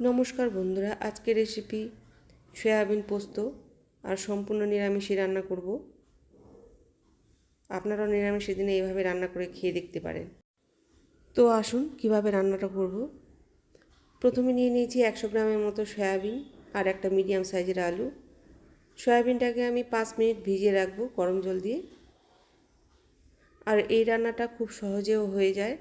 নমস্কার বন্ধুরা, আজকের রেসিপি সয়াবিন পোস্ত আর সম্পূর্ণ নিরামিষই রান্না করব। আপনারাও নিরামিষের দিনে এইভাবে রান্না করে খেয়ে দেখতে পারেন। তো আসুন, কীভাবে রান্নাটা করব। প্রথমে নিয়ে নিয়েছি একশো গ্রামের মতো সয়াবিন আর একটা মিডিয়াম সাইজের আলু। সয়াবিনটাকে আমি পাঁচ মিনিট ভিজিয়ে রাখব গরম জল দিয়ে। আর এই রান্নাটা খুব সহজেও হয়ে যায়।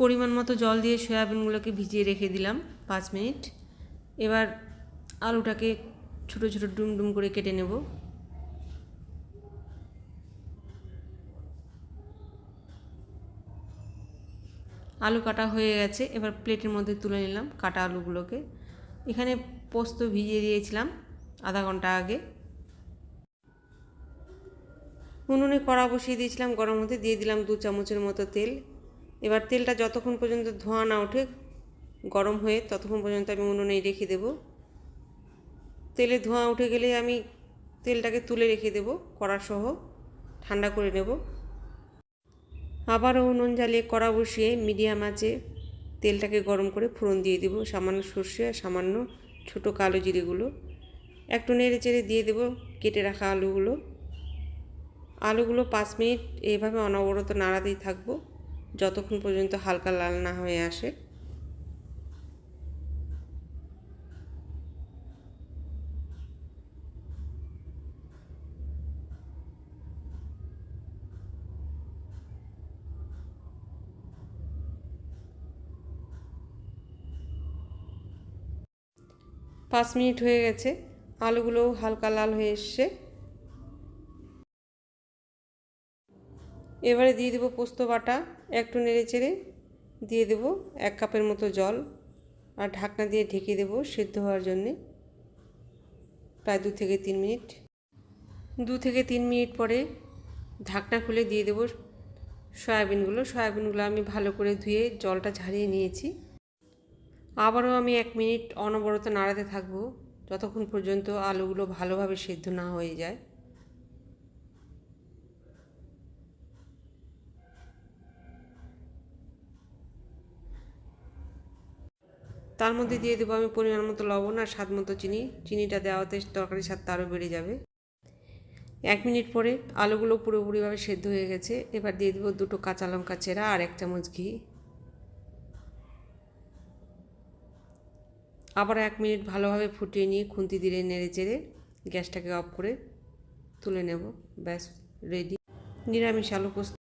পরিমাণ মতো জল দিয়ে সয়াবিনগুলোকে ভিজিয়ে রেখে দিলাম পাঁচ মিনিট। এবার আলুটাকে ছোটো ছোটো ডুম ডুম করে কেটে নেব। আলু কাটা হয়ে গেছে, এবার প্লেটের মধ্যে তুলে নিলাম কাটা আলুগুলোকে। এখানে পোস্ত ভিজিয়ে দিয়েছিলাম আধা ঘণ্টা আগে। উনুনে কড়া বসিয়ে দিয়েছিলাম গরম হতে, দিয়ে দিলাম দু চামচের মতো তেল। এবার তেলটা যতক্ষণ পর্যন্ত ধোঁয়া না ওঠে, গরম হয়ে ততক্ষণ পর্যন্ত আমি উনুনেই রেখে দেব। তেলে ধোঁয়া উঠে গেলে আমি তেলটাকে তুলে রেখে দেব কড়া সহ ঠান্ডা করে নেব। আবারও উনুন জ্বালিয়ে কড়া বসিয়ে মিডিয়াম আঁচে তেলটাকে গরম করে ফোড়ন দিয়ে দেব। সামান্য সর্ষে আর সামান্য ছোটো কালো জিরেগুলো। একটু নেড়ে চেড়ে দিয়ে দেব কেটে রাখা আলুগুলো। আলুগুলো পাঁচ মিনিট এইভাবে অনবরত নাড়াতেই থাকব। যতক্ষণ পর্যন্ত হালকা লাল না হয়ে আসে। পাঁচ মিনিট হয়ে গেছে। আলুগুলোও হালকা লাল হয়ে এসছে। এবারে দিয়ে দেবো পোস্ত বাটা, একটু নেড়ে চেড়ে দিয়ে দেব এক কাপের মতো জল আর ঢাকনা দিয়ে ঢেকে দেব সেদ্ধ হওয়ার জন্যে প্রায় দু থেকে তিন মিনিট। দু থেকে তিন মিনিট পরে ঢাকনা খুলে দিয়ে দেব সয়াবিনগুলো। সয়াবিনগুলো আমি ভালো করে ধুয়ে জলটা ঝারিয়ে নিয়েছি। আবারও আমি এক মিনিট অনবরত নাড়াতে থাকব যতক্ষণ পর্যন্ত আলুগুলো ভালোভাবে সেদ্ধ না হয়ে যায়। তার মধ্যে দিয়ে দেবো আমি পরিমাণ মতো লবণ আর স্বাদ মতো চিনি। চিনিটা দেওয়াতে তরকারির স্বাদটা আরও বেড়ে যাবে। এক মিনিট পরে আলুগুলো পুরোপুরিভাবে সেদ্ধ হয়ে গেছে। এবার দিয়ে দেবো দুটো কাঁচা লঙ্কা চেরা আর এক চামচ ঘি। আবার এক মিনিট ভালোভাবে ফুটিয়ে নিয়ে খুন্তি দিয়ে নেড়ে চেড়ে গ্যাসটাকে অফ করে তুলে নেব। ব্যাস রেডি নিরামিষ আলু পোস্ত